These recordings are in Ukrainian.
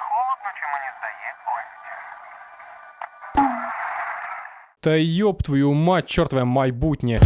холодно, чи мені здається? Та йоб твою мать, чортове майбутнє.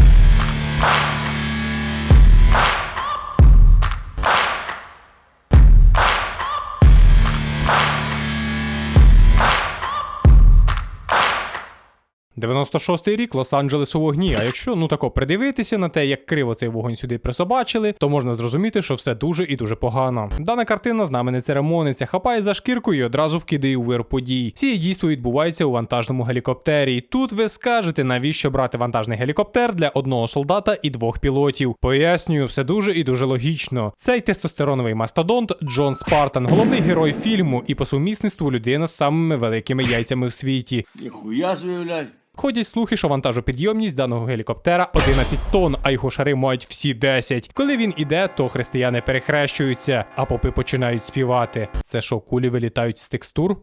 «96-й рік Лос-Анджелес у вогні. А якщо ну тако придивитися на те, як криво цей вогонь сюди присобачили, то можна зрозуміти, що все дуже і дуже погано. Дана картина з нами не церемониться, хапає за шкірку і одразу вкидає у вир подій. Ці дійство відбуваються у вантажному гелікоптері. Тут ви скажете, навіщо брати вантажний гелікоптер для одного солдата і двох пілотів. Пояснюю, все дуже і дуже логічно. Цей тестостероновий мастодонт Джон Спартан, головний герой фільму і по сумісництву людина з самими великими яйцями в світі. Ніхуя блядь. Ходять слухи, що вантажопідйомність даного гелікоптера 11 тонн, а його шари мають всі 10. Коли він іде, то християни перехрещуються, а попи починають співати. Це що, кулі вилітають з текстур?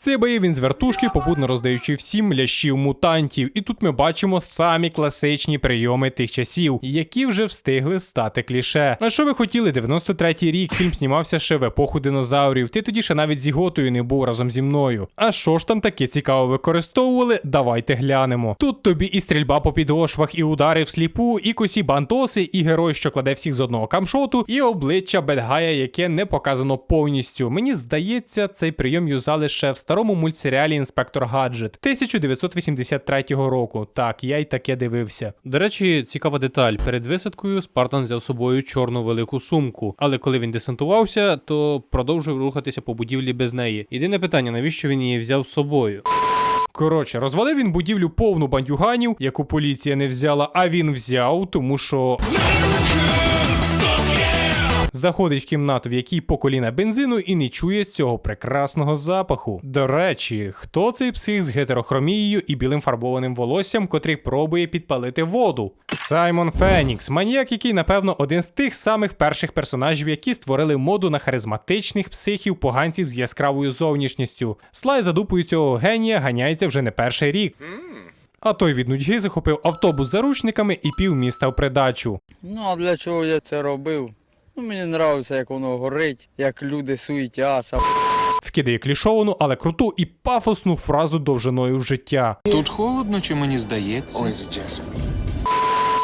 Цей бої він з вертушки, попутно роздаючи всім лящів мутантів. І тут ми бачимо самі класичні прийоми тих часів, які вже встигли стати кліше. А що ви хотіли? 93-й рік фільм знімався ще в епоху динозаврів. Ти тоді ще навіть зі готою не був разом зі мною. А що ж там таке цікаво використовували? Давайте глянемо. Тут тобі і стрільба по підошвах, і удари всліпу, і косі бантоси, і герой, що кладе всіх з одного камшоту, і обличчя Бедгая, яке не показано повністю. Мені здається, цей прийом юзали ще в старому мультсеріалі Інспектор Гаджет 1983 року. Так, я й таке дивився. До речі, цікава деталь. Перед висадкою Спартан взяв з собою чорну велику сумку, але коли він десантувався, то продовжив рухатися по будівлі без неї. Єдине питання, навіщо він її взяв з собою? Коротше, розвалив він будівлю повну бандюганів, яку поліція не взяла, а він взяв, тому що. Заходить в кімнату, в якій по коліна бензину, і не чує цього прекрасного запаху. До речі, хто цей псих з гетерохромією і білим фарбованим волоссям, котрий пробує підпалити воду? Саймон Фенікс, маніяк, який, напевно, один з тих самих перших персонажів, які створили моду на харизматичних психів поганців з яскравою зовнішністю. Слай за дупою цього генія ганяється вже не перший рік. А той від нудьги захопив автобус заручниками і пів міста в придачу. Ну а для чого я це робив? Ну мені подобається, як воно горить, як люди суетяться. Вкидає клішовану, але круту і пафосну фразу довжиною в життя. Тут холодно, чи мені здається? Ой,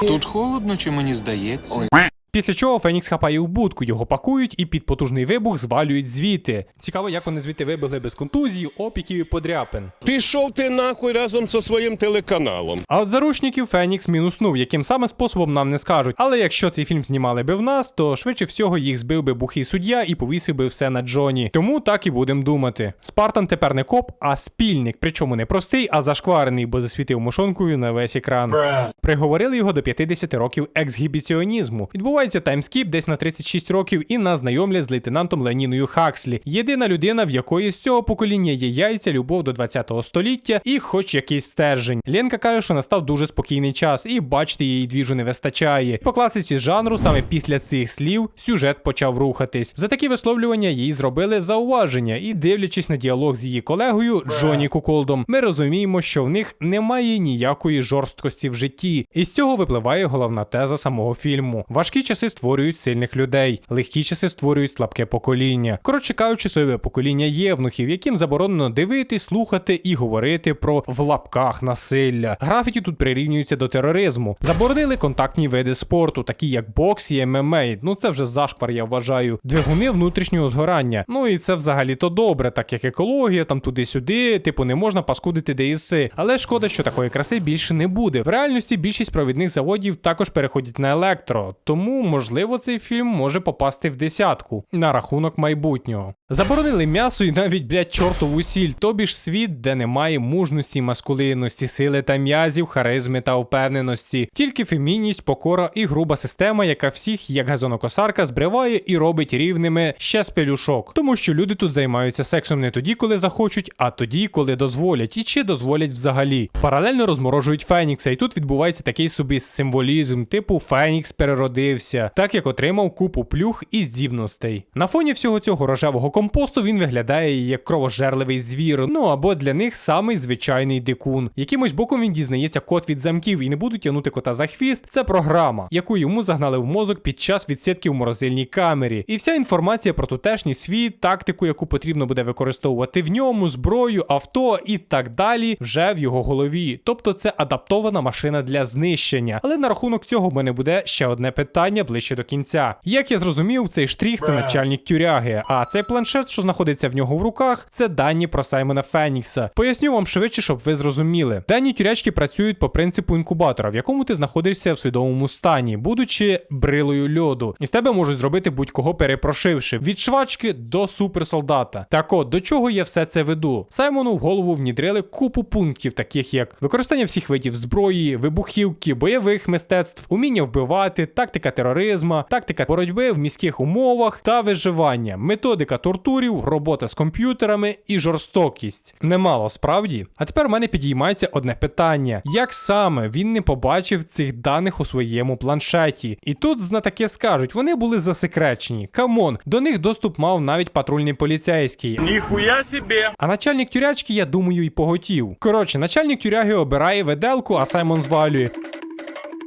Тут холодно, чи мені здається? Після чого Фенікс хапає в будку, його пакують і під потужний вибух звалюють звідти. Цікаво, як вони звідти вибігли без контузії, опіків і подряпин. Пішов ти нахуй разом зі своїм телеканалом. А от заручників Фенікс мінуснув, яким саме способом нам не скажуть. Але якщо цей фільм знімали би в нас, то швидше всього їх збив би бухий суддя і повісив би все на Джоні. Тому так і будемо думати. Спартан тепер не коп, а спільник, причому не простий, а зашкварений, бо засвітив мошонкою на весь екран. Приговорили його до 50 років ексгібіціонізму. Відбувається таймскіп десь на 36 років і нас знайомлять з лейтенантом Леніною Хакслі. Єдина людина, в якої з цього покоління є яйця, любов до 20-го століття і хоч якийсь стержень. Ленка каже, що настав дуже спокійний час, і бачити її двіжу не вистачає. По класиці жанру, саме після цих слів, сюжет почав рухатись. За такі висловлювання їй зробили зауваження, і дивлячись на діалог з її колегою Джоні Куколдом, ми розуміємо, що в них немає ніякої жорсткості в житті. І з цього випливає головна теза самого фільму. Важкі часи створюють сильних людей, легкі часи створюють слабке покоління. Коротше кажучи, своє покоління євнухів, яким заборонено дивити, слухати і говорити про в лапках насилля. Графіті тут прирівнюються до тероризму. Заборонили контактні види спорту, такі як бокс і ММА. Ну це вже зашквар, я вважаю. Двигуни внутрішнього згорання. Ну і це взагалі то добре, так як екологія, там туди-сюди, типу, не можна паскудити ДСИ. Але шкода, що такої краси більше не буде. В реальності більшість провідних заводів також переходять на електро, тому можливо цей фільм може попасти в десятку на рахунок майбутнього. Заборонили м'ясо і навіть, блядь, чортову сіль, тобі ж світ, де немає мужності, маскулинності, сили та м'язів, харизми та впевненості, тільки фемінність, покора і груба система, яка всіх, як газонокосарка, збриває і робить рівними ще з пелюшок. Тому що люди тут займаються сексом не тоді, коли захочуть, а тоді, коли дозволять, і чи дозволять взагалі. Паралельно розморожують Фенікса, і тут відбувається такий собі символізм, типу Фенікс переродився. Змінився, так як отримав купу плюх і здібностей. На фоні всього цього рожевого компосту він виглядає як кровожерливий звір, ну або для них самий звичайний дикун. Якимось боком він дізнається код від замків і не будуть тягнути кота за хвіст. Це програма, яку йому загнали в мозок під час відсидки в морозильній камері. І вся інформація про тутешній світ, тактику, яку потрібно буде використовувати в ньому, зброю, авто і так далі, вже в його голові. Тобто це адаптована машина для знищення. Але на рахунок цього в мене буде ще одне питання ближче до кінця. Як я зрозумів, цей штрих це начальник тюряги, а цей планшет, що знаходиться в нього в руках, це дані про Саймона Фенікса. Поясню вам швидше, щоб ви зрозуміли. Дані тюрячки працюють по принципу інкубатора, в якому ти знаходишся в свідомому стані, будучи брилою льоду. І з тебе можуть зробити будь-кого перепрошивши від швачки до суперсолдата. Так от, до чого я все це веду? Саймону в голову внідрили купу пунктів, таких як використання всіх видів зброї, вибухівки, бойових мистецтв, уміння вбивати, тактика тероризма, тактика боротьби в міських умовах та виживання, методика тортурів, робота з комп'ютерами і жорстокість. Немало справді. А тепер в мене підіймається одне питання: як саме він не побачив цих даних у своєму планшеті? І тут знатаки скажуть, вони були засекречені. Камон, до них доступ мав навіть патрульний поліцейський. Ніхуя себе! А начальник тюрячки, я думаю, і поготів. Коротше, начальник тюряги обирає веделку, а Саймон звалює.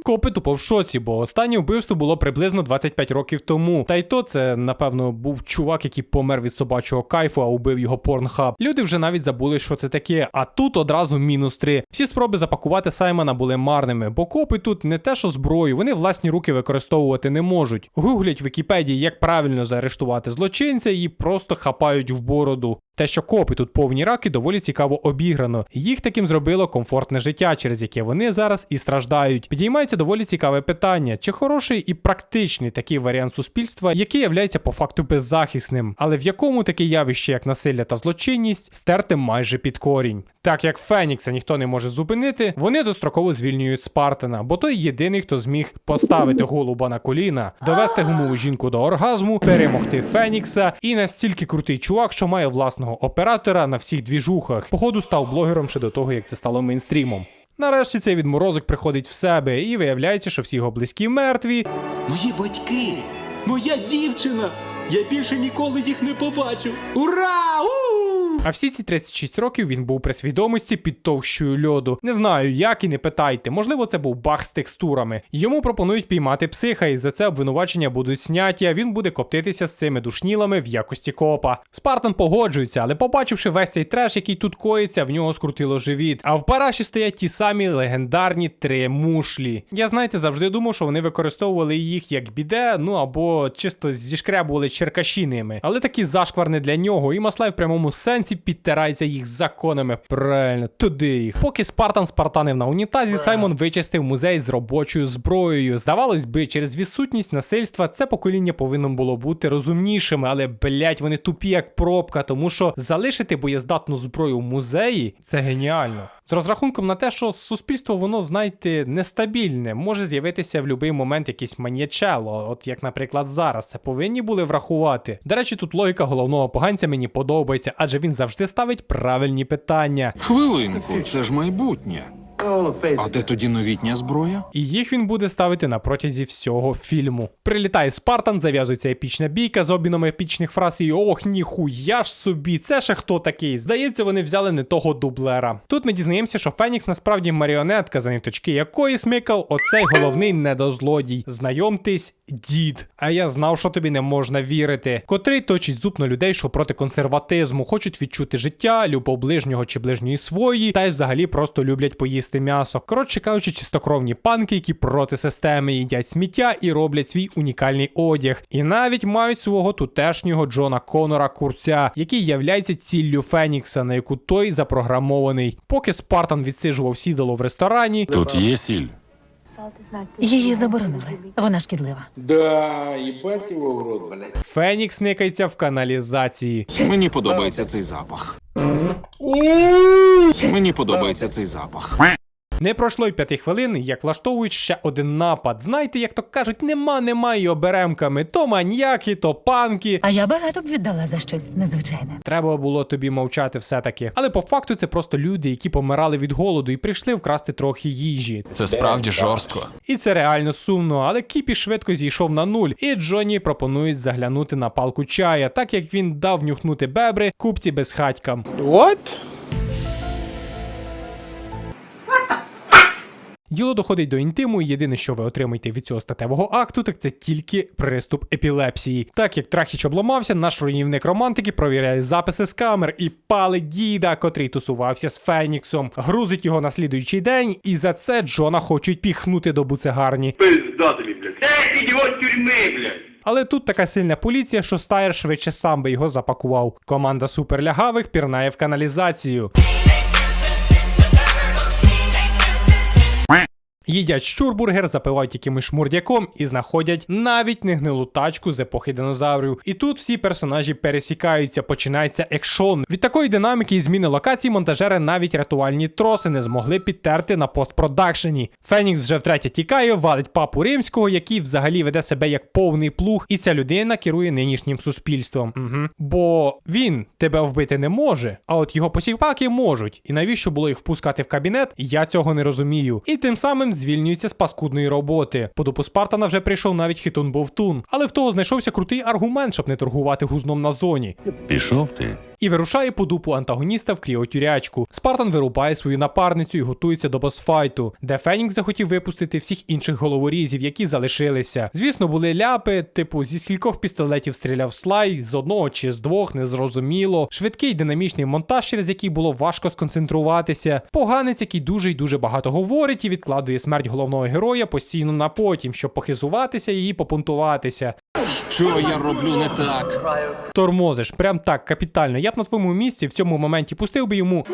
Копи тупо в шоці, бо останнє вбивство було приблизно 25 років тому. Та й то це, напевно, був чувак, який помер від собачого кайфу, а убив його порнхаб. Люди вже навіть забули, що це таке. А тут одразу мінус 3. Всі спроби запакувати Саймона були марними, бо копи тут не те, що зброю, вони власні руки використовувати не можуть. Гуглять в Вікіпедії, як правильно заарештувати злочинця, і просто хапають в бороду. Те, що копи тут повні раки, доволі цікаво обіграно. Їх таким зробило комфортне життя, через яке вони зараз і страждають. Підіймається доволі цікаве питання: чи хороший і практичний такий варіант суспільства, який являється по факту беззахисним, але в якому таке явище, як насилля та злочинність, стерти майже під корінь. Так як Фенікса ніхто не може зупинити, вони достроково звільнюють Спартана, бо той єдиний, хто зміг поставити голуба на коліна, довести гумову жінку до оргазму, перемогти Фенікса і настільки крутий чувак, що має власного оператора на всіх двіжухах. Походу став блогером ще до того, як це стало мейнстрімом. Нарешті цей відморозок приходить в себе, і виявляється, що всі його близькі мертві, Мої батьки, моя дівчина. Я більше ніколи їх не побачу. Ура! У! А всі ці 36 років він був при свідомості під товщою льоду. Не знаю, як і не питайте. Можливо, це був баг з текстурами. Йому пропонують піймати психа, і за це обвинувачення будуть сняті, а він буде коптитися з цими душнілами в якості копа. Спартан погоджується, але побачивши весь цей треш, який тут коїться, в нього скрутило живіт. А в параші стоять ті самі легендарні три мушлі. Я знаєте, завжди думав, що вони використовували їх як біде, ну або чисто зішкрябували черкаші ними. Але такий зашквар не для нього, і Маслай в прямому сенсі підтирається їх законами. Правильно, туди їх. Поки Спартан спартанив на унітазі, Саймон вичистив музей з робочою зброєю. Здавалось би, через відсутність насильства це покоління повинно було бути розумнішими, але блять, вони тупі як пробка, тому що залишити боєздатну зброю в музеї це геніально. З розрахунком на те, що суспільство, воно, знаєте, нестабільне, може з'явитися в будь-який момент якесь маньячело, от як, наприклад, зараз. Це повинні були врахувати. До речі, тут логіка головного поганця мені подобається, адже він завжди ставить правильні питання. Хвилинку, це ж майбутнє. А де тоді новітня зброя? І їх він буде ставити на протязі всього фільму. Прилітає Спартан, зав'язується епічна бійка з обміном епічних фраз і ох, ніхуя ж собі, це ще хто такий? Здається, вони взяли не того дублера. Тут ми дізнаємося, що Фенікс насправді маріонетка, за ниточки якої смикав оцей головний недозлодій. Знайомтесь, дід. А я знав, що тобі не можна вірити. Котрий точить зуб на людей, що проти консерватизму, хочуть відчути життя, любов ближнього чи ближньої свої, та й взагалі просто люблять поїсти м'ясо. Коротше кажучи, чистокровні панки, які проти системи їдять сміття і роблять свій унікальний одяг. І навіть мають свого тутешнього Джона Конора Курця, який являється ціллю Фенікса, на яку той запрограмований. Поки Спартан відсиджував сідало в ресторані, Тут є сіль. Її заборонили. Вона шкідлива. Да, ебать его в рот, блядь. Фенікс никається в каналізації. Мені подобається цей запах. Мені подобається цей запах. Не пройшло й п'яти хвилин, як влаштовують ще один напад. Знаєте, як то кажуть, нема, нема й оберемками. То маньяки, то панки. А я багато б віддала за щось незвичайне. Треба було тобі мовчати все-таки. Але по факту це просто люди, які помирали від голоду і прийшли вкрасти трохи їжі. Це справді жорстко. І це реально сумно, але Кіпі швидко зійшов на нуль, і Джонні пропонують заглянути на палку чая, так як він дав нюхнути бебри купці безхатькам. What? Діло доходить до інтиму, і єдине, що ви отримаєте від цього статевого акту, так це тільки приступ епілепсії. Так як Трахіч обламався, наш руйнівник романтики провіряє записи з камер і палить діда, котрий тусувався з Феніксом, грузить його на слідуючий день, і за це Джона хочуть піхнути до буцегарні. Пиздатами, блядь. Эх, идиот тюрьмы, блядь. Але тут така сильна поліція, що Стаєр швидше сам би його запакував. Команда суперлягавих пірнає в каналізацію. Їдять щурбургер, запивають якимось шмурдяком і знаходять навіть негнилу тачку з епохи динозаврів. І тут всі персонажі пересікаються, починається екшон. Від такої динаміки і зміни локацій монтажери навіть рятувальні троси не змогли підтерти на постпродакшені. Фенікс вже втретє тікає, валить папу римського, який взагалі веде себе як повний плуг, і ця людина керує нинішнім суспільством. Угу. Бо він тебе вбити не може, а от його посіпаки можуть. І навіщо було їх впускати в кабінет, я цього не розумію. І тим самим звільнюється з паскудної роботи. По допу Спартана вже прийшов навіть хітун Бовтун. Але в того знайшовся крутий аргумент, щоб не торгувати гузном на зоні. Пішов ти. І вирушає по дупу антагоніста в кріотюрячку. Спартан вирубає свою напарницю і готується до босфайту, де Фенікс захотів випустити всіх інших головорізів, які залишилися. Звісно, були ляпи, типу, зі скількох пістолетів стріляв слай, з одного чи з двох, незрозуміло. Швидкий динамічний монтаж, через який було важко сконцентруватися. Поганець, який дуже й дуже багато говорить і відкладує смерть головного героя постійно на потім, щоб похизуватися і попунтуватися. Що я роблю не так? Тормозиш, прям так, капітально. Я б на твоєму місці в цьому моменті пустив би йому.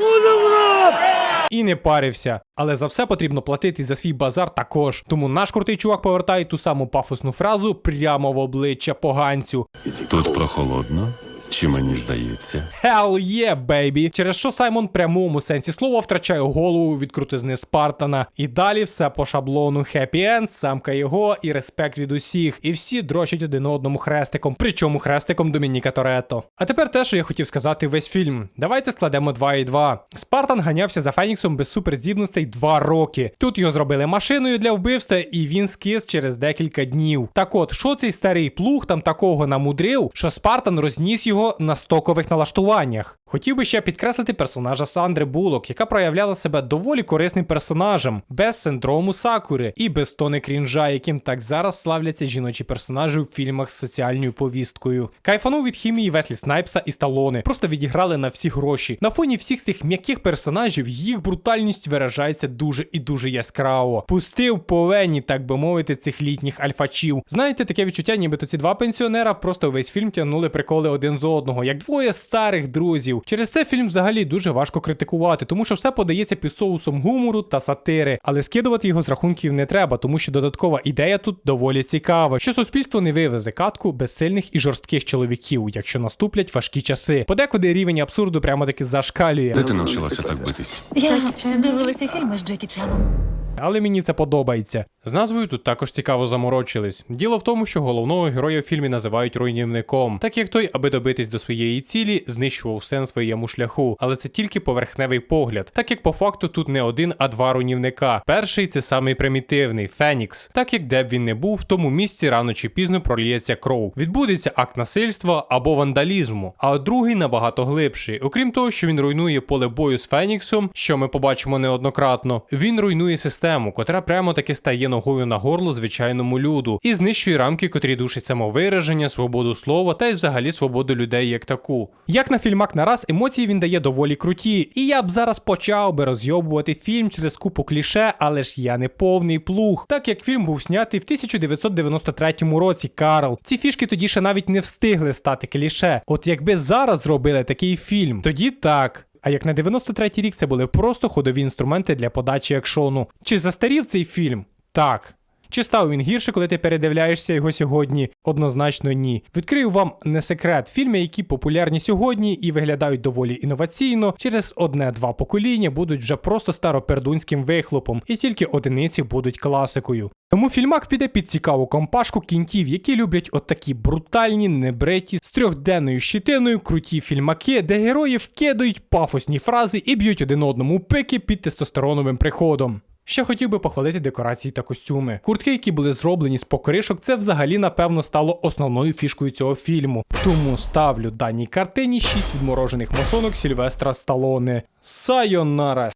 І не парився. Але за все потрібно платити за свій базар також. Тому наш крутий чувак повертає ту саму пафосну фразу прямо в обличчя поганцю. Тут прохолодно. Чи мені здається? Hell yeah, baby! Через що Саймон в прямому сенсі слова втрачає голову від крутизни Спартана. І далі все по шаблону хеппі енд, самка його і респект від усіх. І всі дрочать один одному хрестиком, причому хрестиком Домініка Торетто. А тепер те, що я хотів сказати весь фільм. Давайте складемо 2 і 2. Спартан ганявся за Феніксом без суперздібностей 2 роки. Тут його зробили машиною для вбивства, і він скис через декілька днів. Так от, що цей старий плуг там такого намудрив, що Спартан розніс його на стокових налаштуваннях. Хотів би ще підкреслити персонажа Сандри Булок, яка проявляла себе доволі корисним персонажем, без синдрому Сакури і без тони крінжа, яким так зараз славляться жіночі персонажі у фільмах з соціальною повісткою. Кайфанув від хімії Веслі Снайпса і Сталони, просто відіграли на всі гроші. На фоні всіх цих м'яких персонажів їх брутальність виражається дуже і дуже яскраво. Пустив по вені, так би мовити, цих літніх альфачів. Знаєте, таке відчуття, нібито ці два пенсіонера просто весь фільм тягнули приколи один з одного, як двоє старих друзів. Через це фільм взагалі дуже важко критикувати, тому що все подається під соусом гумору та сатири, але скидувати його з рахунків не треба, тому що додаткова ідея тут доволі цікава, що суспільство не вивезе катку без сильних і жорстких чоловіків, якщо наступлять важкі часи. Подекуди рівень абсурду прямо таки зашкалює. Де ти навчилася так битись? Я дивилася фільми з Джекі Чаном. Але мені це подобається. З назвою тут також цікаво заморочились. Діло в тому, що головного героя в фільмі називають руйнівником, так як той, аби добитись до своєї цілі, знищував все на своєму шляху. Але це тільки поверхневий погляд, так як по факту тут не один, а два руйнівника. Перший це самий примітивний Фенікс. Так як де б він не був, в тому місці рано чи пізно проліється кров. Відбудеться акт насильства або вандалізму. А другий набагато глибший. Окрім того, що він руйнує поле бою з Феніксом, що ми побачимо неоднократно, він руйнує систему, котра прямо таки стає ногою на горло звичайному люду, і знищує рамки, котрі душать самовираження, свободу слова та й взагалі свободу людей як таку. Як на фільмак нараз, емоції він дає доволі круті, і я б зараз почав би розйобувати фільм через купу кліше, але ж я не повний плуг, так як фільм був знятий в 1993 році. Карл. Ці фішки тоді ще навіть не встигли стати кліше. От якби зараз зробили такий фільм, тоді так. А як на 93-й рік це були просто ходові інструменти для подачі екшону. Чи застарів цей фільм? Так. Чи став він гірше, коли ти передивляєшся його сьогодні? Однозначно ні. Відкрию вам не секрет. Фільми, які популярні сьогодні і виглядають доволі інноваційно, через одне-два покоління будуть вже просто старопердунським вихлопом, і тільки одиниці будуть класикою. Тому фільмак піде під цікаву компашку кінтів, які люблять от такі брутальні, небриті, з трьохденною щитиною, круті фільмаки, де героїв кидають пафосні фрази і б'ють один одному пики під тестостероновим приходом. Ще хотів би похвалити декорації та костюми. Куртки, які були зроблені з покришок, це взагалі напевно стало основною фішкою цього фільму. Тому ставлю даній картині 6 відморожених мошонок Сільвестра Сталоне. Сайонара!